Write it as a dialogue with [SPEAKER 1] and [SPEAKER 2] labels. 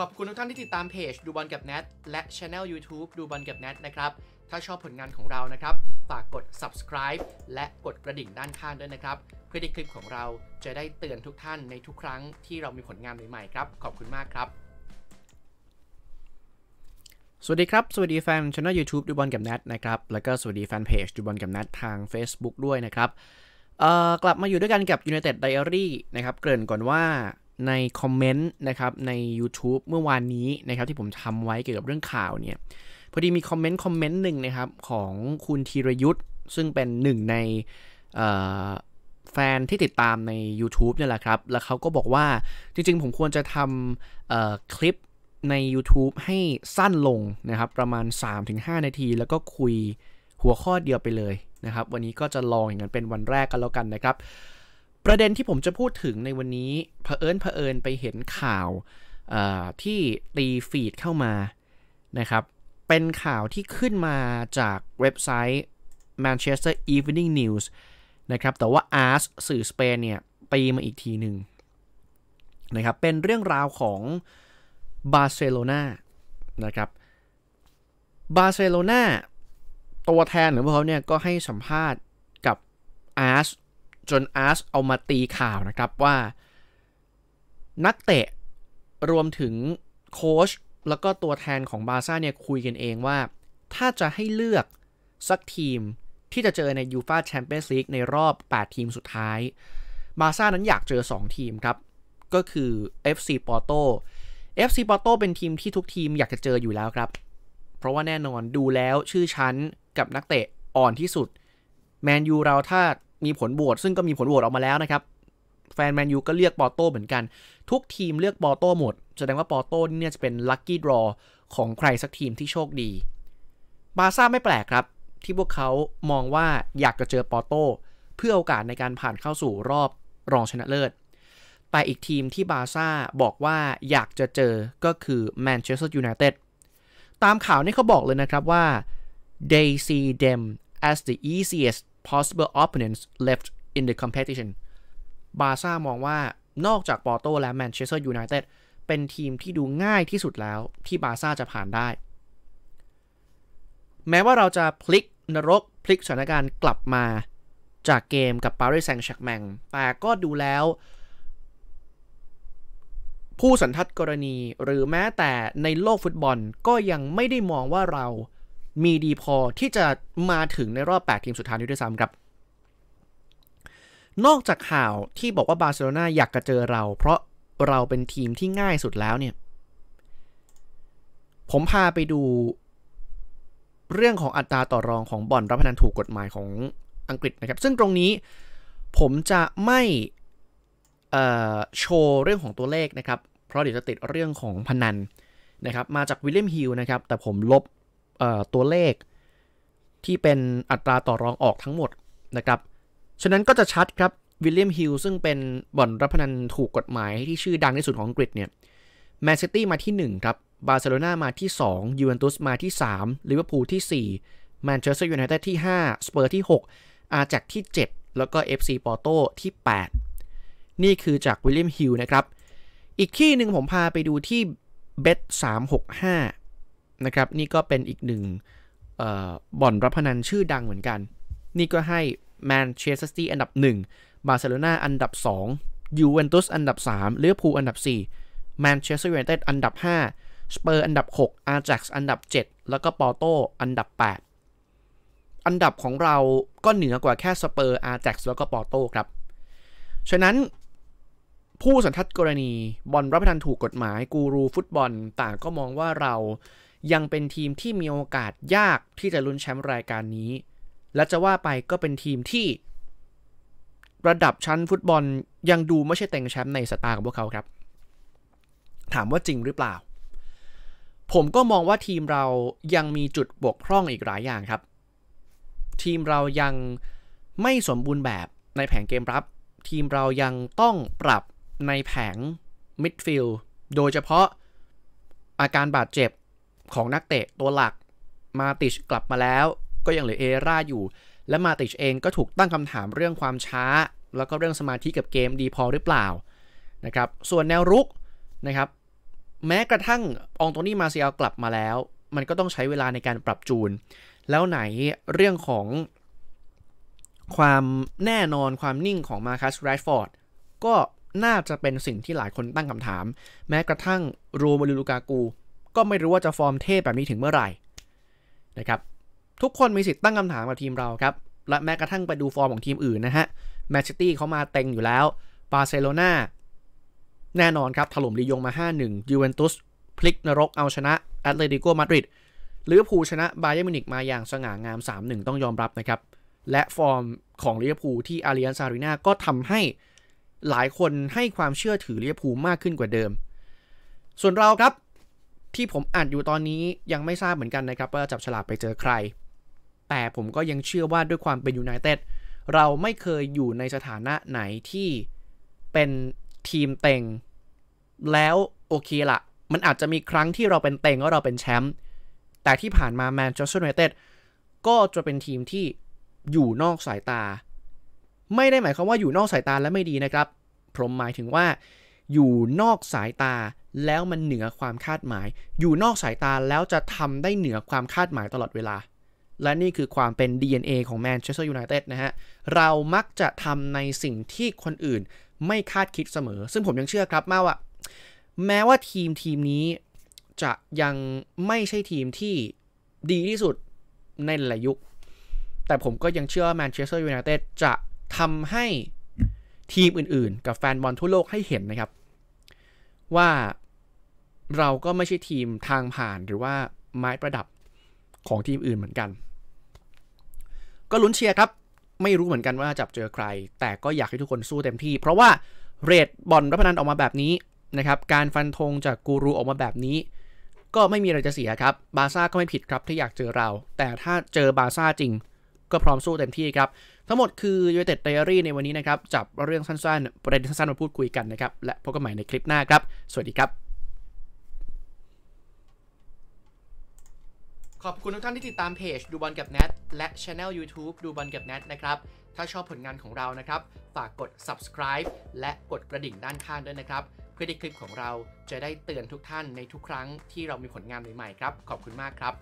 [SPEAKER 1] ขอบคุณทุกท่านที่ติดตามเพจดูบอลกับแนทและช anel YouTube ดูบอลกับแนทนะครับ ถ้าชอบผลงานของเรานะครับ ฝากกด subscribe และกดกระดิ่งด้านข้างด้วยนะครับ เพื่อที่คลิปของเราจะได้เตือนทุกท่านในทุกครั้งที่เรามีผลงานใหม่ๆครับ ขอบคุณมากครับ สวัสดีครับ สวัสดีแฟนช่อง YouTube ดูบอลกับแนทนะครับ แล้วก็สวัสดีแฟนเพจดูบอลกับแนททาง Facebook ด้วยนะครับกลับมาอยู่ด้วยกันกับ United Diary นะครับ เกริ่นก่อนว่า ในคอมเมนต์นะครับใน YouTube เมื่อวานนี้นะครับที่ผมทำไว้เกี่ยวกับเรื่องข่าวเนี่ยพอดีมีคอมเมนต์คอมเมนต์หนึ่งนะครับของคุณธีรยุทธ์ ซึ่งเป็นหนึ่งในแฟนที่ติดตามใน YouTube เนี่ยแหละครับ แล้วเขาก็บอกว่าจริงๆ ผมควรจะทำคลิปใน YouTube ให้สั้นลงนะครับ ประมาณ 3-5 นาที แล้วก็คุยหัวข้อเดียวไปเลยนะครับ วันนี้ก็จะลองอย่างนั้นเป็นวันแรกกันแล้วกันนะครับ ประเด็นที่ผมจะพูดถึงในวันนี้เผอิญเผอิญไปเห็นข่าวที่ตีฟีดเข้ามานะครับ เป็นข่าวที่ขึ้นมาจากเว็บไซต์ Manchester Evening News นะครับ แต่ว่า AS สื่อสเปนเนี่ยตีมาอีกทีหนึ่งนะครับ เป็นเรื่องราวของบาร์เซโลนานะครับ บาร์เซโลนาตัวแทนของพวกเขาเนี่ยก็ให้สัมภาษณ์กับอาร์ส จนอาร์สเอามาตีข่าวนะครับว่า นักเตะรวมถึงโค้ชแล้วก็ตัวแทนของบาซ่าเนี่ยคุยกันเองว่า ถ้าจะให้เลือกสักทีมที่จะเจอในยูฟาแชมเปี้ยนส์ลีกในรอบ 8 ทีมสุดท้าย บาซ่านั้นอยากเจอ 2 ทีมครับ ก็คือ FC Porto FC Porto เป็นทีมที่ทุกทีมอยากจะเจออยู่แล้วครับ เพราะว่าแน่นอนดูแล้วชื่อชั้นกับนักเตะอ่อนที่สุด แมนยูเราถ้า มีผลโหวตซึ่งก็มีผลโหวตออกมาแล้วนะครับ แฟนแมนยูก็เลือกปอโต้เหมือนกัน ทุกทีมเลือกปอโต้หมด แสดงว่าปอโต้นี่จะเป็นลัคกี้ดรอของใครสักทีมที่โชคดี บาซ่าไม่แปลกครับ ที่พวกเขามองว่าอยากจะเจอปอโต้เพื่อโอกาสในการผ่านเข้าสู่รอบรองชนะเลิศ แต่อีกทีมที่บาซ่าบอกว่าอยากจะเจอก็คือแมนเชสเตอร์ยูไนเต็ดตามข่าวนี่เขาบอกเลยนะครับว่า they see them as the easiest possible opponents left in the competition บาซ่ามองว่านอกจากปอร์โตและแมนเชสเตอร์ยูไนเต็ดเป็นทีมที่ดูง่ายที่สุดแล้วที่บาซ่าจะผ่านได้ แม้ว่าเราจะพลิกนรกพลิกสถานการณ์กลับมาจากเกมกับปารีสแซงต์แชร์แมงแต่ก็ดูแล้ว ผู้สันทัดกรณีหรือแม้แต่ในโลกฟุตบอลก็ยังไม่ได้มองว่าเรา มีดีพอที่จะมาถึงในรอบ 8 ทีมสุดท้ายนี้ด้วยซ้ำครับ นอกจากข่าวที่บอกว่าบาร์เซโลนาอยากจะเจอเรา เพราะเราเป็นทีมที่ง่ายสุดแล้วเนี่ย ผมพาไปดูเรื่องของอัตราต่อรองของบ่อนรับพนันถูกกฎหมายของอังกฤษนะครับ ซึ่งตรงนี้ผมจะไม่โชว์เรื่องของตัวเลขนะครับ เพราะเดี๋ยวจะติดเรื่องของพนันนะครับ มาจากวิลเลียมฮิลนะครับ แต่ผมลบ ตัวเลขที่เป็นอัตราต่อรองออกทั้งหมดนะครับ ฉะนั้นก็จะชัดครับวิลเลียมฮิลซึ่งเป็นบ่อนรับพนันถูกกฎหมายที่ชื่อดังที่สุดของอังกฤษเนี่ยแมนเชสเตอร์มาที่ 1 ครับบาร์เซโลนามาที่ 2 ยูเวนตุสมาที่ 3 ลิเวอร์พูลที่ 4 แมนเชสเตอร์ยูไนเต็ดที่ 5 สเปอร์ที่ 6 อาแจ็คที่ 7 แล้วก็ FC ปอร์โตที่ 8 นี่คือจากวิลเลียมฮิลนะครับ อีกที่หนึ่งผมพาไปดูที่เบส365 นะครับ นี่ก็เป็นอีกหนึ่งบ่อนรับพนันชื่อดังเหมือนกัน นี่ก็ให้แมนเชสเตอร์ซิตี้อันดับ 1 บาร์เซโลนาอันดับ 2 ยูเวนตุสอันดับ3ลิเวอร์พูลอันดับ4แมนเชสเตอร์ยูไนเต็ดอันดับ 5 สเปอร์อันดับ 6 อาร์แจ็คอันดับ 7 แล้วก็ปอร์โตอันดับ 8 อันดับของเราก็เหนือกว่าแค่สเปอร์อาร์แจ็คแล้วก็ปอร์โตครับ ฉะนั้นผู้สันทัดกรณีบอลรับประทานถูกกฎหมายกูรูฟุตบอลต่างก็มองว่าเรา ยังเป็นทีมที่มีโอกาสยากที่จะลุ้นแชมป์รายการนี้ และจะว่าไปก็เป็นทีมที่ ระดับชั้นฟุตบอลยังดูไม่ใช่เต็งแชมป์ในสตาร์ของพวกเขาครับ ถามว่าจริงหรือเปล่า ผมก็มองว่าทีมเรายังมีจุดบกพร่องอีกหลายอย่างครับ ทีมเรายังไม่สมบูรณ์แบบในแผงเกมรับ ทีมเรายังต้องปรับในแผงมิดฟิลด์โดยเฉพาะอาการบาดเจ็บ ของนักเตะตัวหลักมาติชกลับมาแล้ว ก็ยังเหลือเอราอยู่ และมาติชเองก็ถูกตั้งคำถามเรื่องความช้า แล้วก็เรื่องสมาธิกับเกมดีพอหรือเปล่านะครับส่วนแนวรุกนะครับแม้กระทั่งองโตนี่มาเซียลกลับมาแล้ว มันก็ต้องใช้เวลาในการปรับจูน แล้วไหนเรื่องของความแน่นอนความนิ่งของมาคัสแรดฟอร์ดก็น่าจะเป็นสิ่งที่หลายคนตั้งคำถาม แม้กระทั่งโรมาลูลูกากู ก็ไม่รู้ว่าจะฟอร์มเทพแบบนี้ถึงเมื่อไหร่นะครับทุกคนมีสิทธิ์ตั้งคำถามกับทีมเราครับและแม้กระทั่งไปดูฟอร์มของทีมอื่นนะฮะแมนเชสเตอร์เขามาเต็งอยู่แล้วบาร์เซโลนาแน่นอนครับถล่มลียงมา 5-1ยูเวนตุสพลิกนรกเอาชนะแอตเลติโกมาดริดลิเวอร์พูลชนะบาเยอร์มิวนิกมาอย่างสง่างาม 3-1 ต้องยอมรับนะครับ และฟอร์มของลิเวอร์พูลที่อารียนซารีนาก็ทำให้หลายคนให้ความเชื่อถือลิเวอร์พูลมากขึ้นกว่าเดิม ส่วนเราครับ ที่ผมอ่านอยู่ตอนนี้ยังไม่ทราบเหมือนกันนะครับ ว่าจับฉลากไปเจอใคร แต่ผมก็ยังเชื่อว่าด้วยความเป็นยูไนเต็ดเราไม่เคยอยู่ในสถานะไหนที่เป็นทีมเต็ง แล้วโอเคละมันอาจจะมีครั้งที่เราเป็นเต็งว่าเราเป็นแชมป์แต่ที่ผ่านมาแมนเชสเตอร์ยูไนเต็ดก็จะเป็นทีมที่อยู่นอกสายตา ไม่ได้หมายความว่าอยู่นอกสายตาและไม่ดีนะครับ ผมหมายถึงว่าอยู่นอกสายตา แล้วมันเหนือความคาดหมาย อยู่นอกสายตาแล้วจะทำได้เหนือความคาดหมายตลอดเวลา และนี่คือความเป็น DNA ของแมนเชสเตอร์ยูไนเต็ดนะฮะ เรามักจะทำในสิ่งที่คนอื่นไม่คาดคิดเสมอ ซึ่งผมยังเชื่อครับมาว่า แม้ว่าทีมทีมนี้จะยังไม่ใช่ทีมที่ดีที่สุดในหลายยุค แต่ผมก็ยังเชื่อว่าแมนเชสเตอร์ยูไนเต็ดจะทำให้ทีมอื่นๆ กับแฟนบอลทั่วโลกให้เห็นนะครับ ว่า เราก็ไม่ใช่ทีมทางผ่านหรือว่าไม้ประดับของทีมอื่นเหมือนกัน ก็ลุ้นเชียร์ครับ ไม่รู้เหมือนกันว่าจับเจอใคร แต่ก็อยากให้ทุกคนสู้เต็มที่ เพราะว่าเรทบอลรับพนันออกมาแบบนี้นะครับ การฟันธงจากกูรูออกมาแบบนี้ ก็ไม่มีอะไรจะเสียครับ บาซ่าก็ไม่ผิดครับที่อยากเจอเรา แต่ถ้าเจอบาซ่าจริง ก็พร้อมสู้เต็มที่ครับ ทั้งหมดคือยูเต็ดไดอารี่ในวันนี้นะครับ จับเรื่องสั้นๆ ประเด็นสั้นๆมาพูดคุยกันนะครับ และพบกันใหม่ในคลิปหน้าครับ สวัสดีครับ ขอบคุณทุกท่านที่ติดตามเพจดูบอลกับแนทและช anel YouTube ดูบอลกับแนทนะครับ ถ้าชอบผลงานของเรานะครับ ฝากกด subscribe และกดกระดิ่งด้านข้างด้วยนะครับ เพื่อที่คลิปของเราจะได้เตือนทุกท่านในทุกครั้งที่เรามีผลงานใหม่ๆครับ ขอบคุณมากครับ